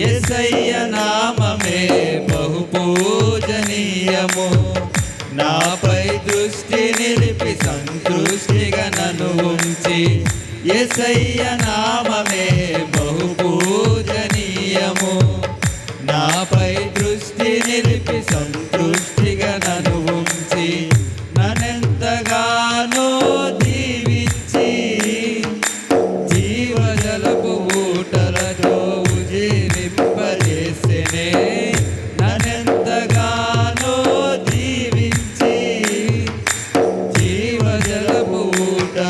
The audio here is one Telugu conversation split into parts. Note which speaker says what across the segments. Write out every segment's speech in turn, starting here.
Speaker 1: ఎసయ్య నామమే బహు పూజనీయము నాపై దృష్టి నిలిపి సంతృష్టిగా నన్ను ఉంచి ఎసయ్య నామమే బహు పూజనీయము నాపై దృష్టి నిలిపి సంతృష్టి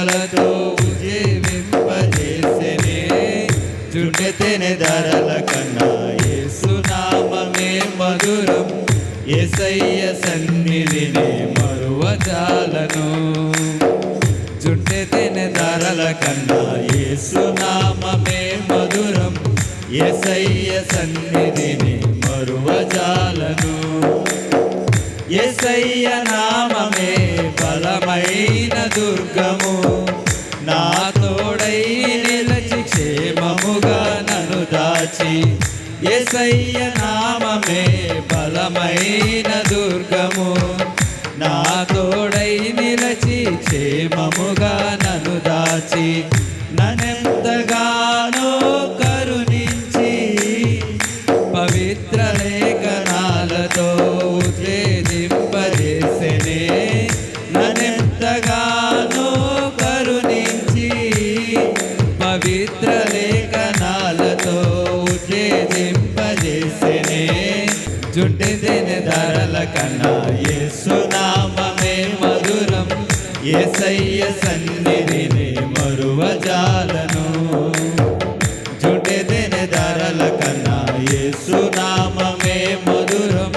Speaker 1: ఊటలతో జీవింపజేసినే చుండెతెనె ధరల కన్నా యేసునామమే మధురం. ఎసయ్య సన్నిధిని మరువజాలను. చుట్టెతెనె ధరల కన్నా యేసునామమే మధురం. ఎసయ్య సన్నిధిని మరువజాలను. ఎసయ్య నామమే ఏసయ్య నామమే బలమైన దుర్గము. నా తోడై నిలచి క్షేమముగా నను దాచి నన్నెంతగానో కరుణించి పవిత్ర లేఖనాలతో ఉత్తేజింపజేసెనే నన్నెంతగానో కరుణించి పవిత్ర లేఖ యేసునామే మధురం. ఏసయ్య సన్నిధిని మరువజాలను. జుటెదిని ధరల కన్నా యేసునామే మధురం.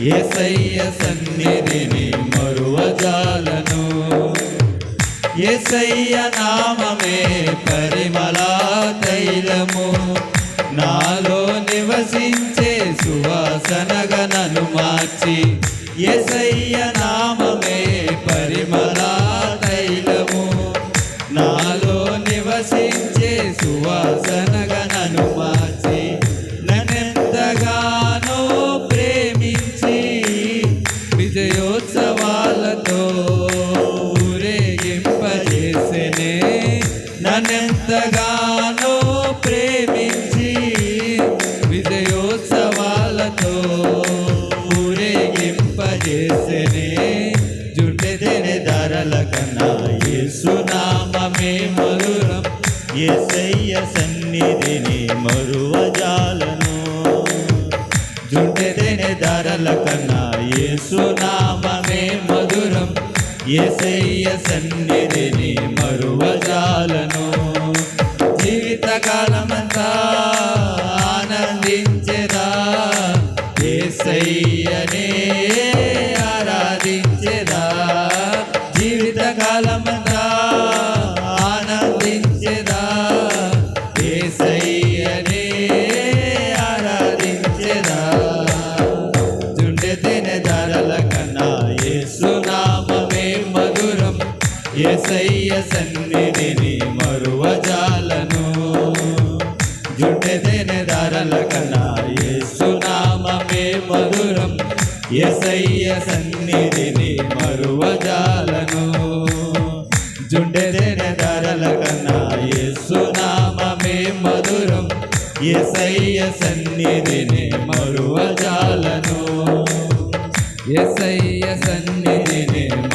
Speaker 1: ఏసయ్య సన్నిధిని మరువజాలను. ఏసయ్య నామమే పరిమళా తైలము. నాలో నివసించే సువాసనగనను మార్చి ఏసయ్య నామమే పరిమళ తైలము. నాలో నివసించే సువాసనగా నన్ను మార్చి నన్నెంతగానో ప్రేమించి విజయోత్సవాలతో ఊరేగింపజేసెనే నన్నెంతగానో ప్రేమించి విజయోత్సవాలతో ఊరేగింపజేసెనే జుండెదెనె ధరల కన్నా యేసునామమే మధురం. యేసయ్య సన్నిధిని మరువజాలను. జుండెదెనె ధరల కన్నా యేసునామమే మధురం. యేసయ్య సన్నిధిని మరువజాలను. జీవితకాలమంతా ఆనందించెదా? యేసయ్యనే యేసయ్య సన్నిధిని మరువజాలను. జుండెతెనె ధరల కన్నా ఏసునామే మధురం. ఎసయ్య సన్నిధిని మరువజాలను. జుండెదెనె ధరల కన్నా ఏసునామే మధురం. ఎసయ్య సన్నిధిని మరువజాలను. సన్నిధిని